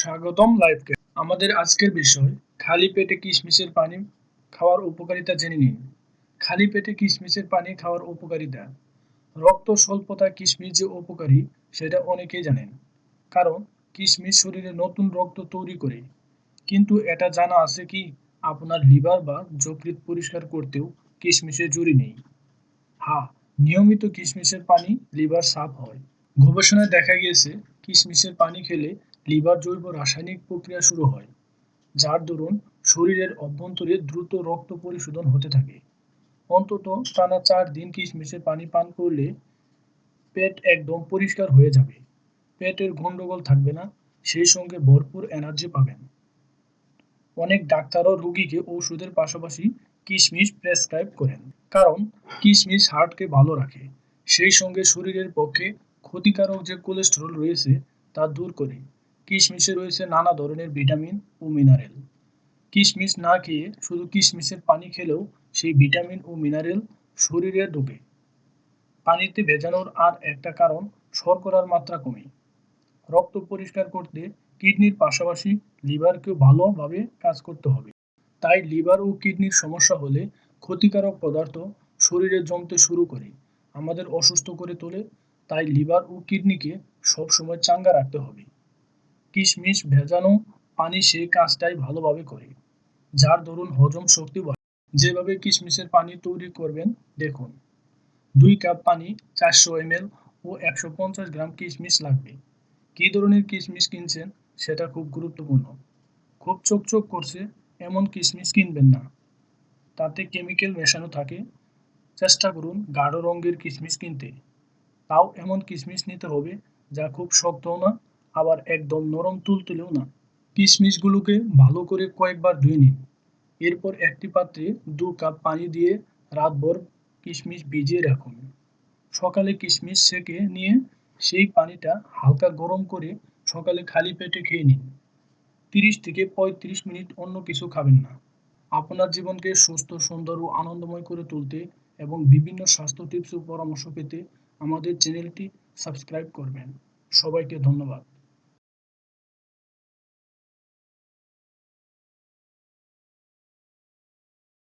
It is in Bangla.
স্বাগতম লাইভকে আমাদের আজকের বিষয়, খালি পেটে কিশমিশের পানি খাওয়ার উপকারিতা জেনে নিন। খালি পেটে কিশমিশের পানি খাওয়ার উপকারিতা। রক্ত স্বল্পতা কিশমিশ যে উপকারী, সেটা অনেকেই জানেন। কারণ কিশমিশ শরীরে নতুন রক্ত তৈরি করে। কিন্তু এটা জানা আছে কি, আপনার লিভার বা যকৃৎ পরিষ্কার করতেও কিশমিশের জুড়ি নেই। হ্যাঁ নিয়মিত কিশমিশের পানি লিভার সাফ হয়। গবেষণায় দেখা গিয়েছে, কিশমিশের পানি খেলে লিভার জৈব রাসায়নিক প্রক্রিয়া শুরু হয়, যার দরুন শরীরের অভ্যন্তরে দ্রুত রক্ত পরিশোধন হতে থাকে। অন্তত টানা চার দিন কিশমিশের পানি পান করলে পেট একদম পরিষ্কার হয়ে যাবে। পেটের গন্ডগোল থাকবে না, সেই সঙ্গে ভরপুর এনার্জি পাবেন। অনেক ডাক্তারও রুগীকে ওষুধের পাশাপাশি কিশমিশ প্রেসক্রাইব করেন, কারণ কিশমিশ হার্টকে ভালো রাখে। সেই সঙ্গে শরীরের পক্ষে ক্ষতিকারক যে কোলেস্টেরল রয়েছে, তা দূর করে। কিশমিশে রয়েছে নানা ধরনের ভিটামিন ও মিনারেল। কিশমিশ না খেয়ে শুধু কিশমিশের পানি খেলেও সেই ভিটামিন ও মিনারেল শরীরে ঢোকে। পানিতে ভেজানোর আর একটা কারণ, শর্করার মাত্রা কমে। রক্ত পরিষ্কার করতে কিডনির পাশাপাশি লিভারকেও ভালোভাবে কাজ করতে হবে। তাই লিভার ও কিডনির সমস্যা হলে ক্ষতিকারক পদার্থ শরীরে জমতে শুরু করে, আমাদের অসুস্থ করে তোলে। তাই লিভার ও কিডনিকে সবসময় চাঙ্গা রাখতে হবে। কিশমিশ ভেজানো পানি সেই কাজটাই ভালোভাবে করে। যার দরুন হজম শক্তি বাড়ে। যেভাবে কিশমিশের পানি তৈরি করবেন, দেখুন। দুই কাপ পানি চারশো এমএল ও একশো পঞ্চাশ গ্রাম কিশমিশ লাগবে। কী ধরনের কিশমিশ কিনছেন সেটা খুব গুরুত্বপূর্ণ। খুব চোখ করছে এমন কিশমিশ কিনবেন না। তাতে কেমিক্যাল মেশানো থাকে। চেষ্টা করুন গাঢ় রঙের কিশমিশ কিনতে। তাও এমন কিশমিশ নিতে হবে যা খুব শক্তও না আবার একদম নরম তুলতুলেও না। কিশমিশগুলোকে ভালো করে কয়েকবার ধুয়ে নিন। এরপর একটি পাত্রে দু কাপ পানি দিয়ে রাতভর কিশমিশ ভিজিয়ে রাখুন। সকালে কিশমিশ সেকে নিয়ে সেই পানিটা হালকা গরম করে সকালে খালি পেটে খেয়ে নিন। তিরিশ থেকে পঁয়ত্রিশ মিনিট অন্য কিছু খাবেন না। আপনার জীবনকে সুস্থ, সুন্দর ও আনন্দময় করে তুলতে এবং বিভিন্ন স্বাস্থ্য টিপস ও পরামর্শ পেতে আমাদের চ্যানেলটি সাবস্ক্রাইব করবেন। সবাইকে ধন্যবাদ।